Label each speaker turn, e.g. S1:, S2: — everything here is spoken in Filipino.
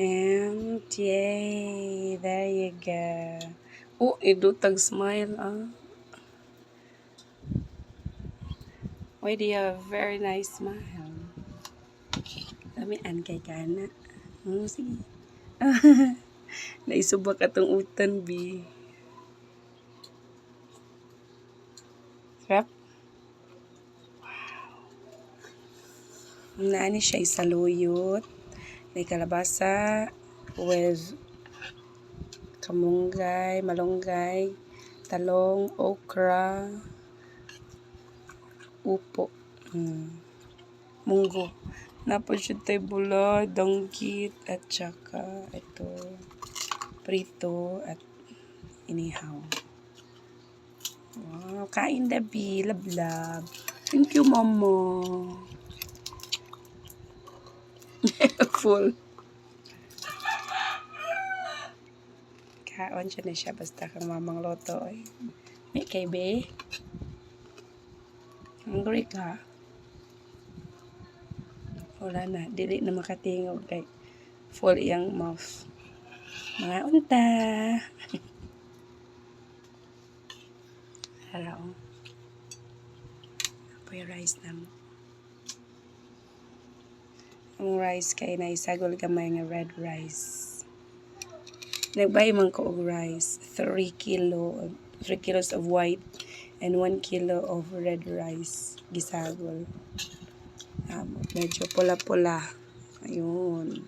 S1: And yay, there you go. Oh, idutag smile ah. Why do you have a very nice smile? Lamian kay kana. Hmm, sige. Naisubak atong utan, bi. Sarap. Wow. Naani siya isaluyot. May kalabasa with kamunggay, malunggay, talong, okra, upo, mm, munggo. Napod siya tayo at saka ito, prito, at inihaw. Wow, kain dabi, lablab. Thank you, Momo. Full. Kaon siya na siya basta kang mamang loto eh. May kay be. Hungry ka. Wala na, dili na makatingog kay full iyang mouth. Mga unta. Hello. Apo yung rice na mo. Ang rice kay na isagol gamay nga red rice. Nagbay man ko og rice, 3 kilo, 3 kilos of white and 1 kilo of red rice gisagol. Um, medyo pula-pula. Ayun.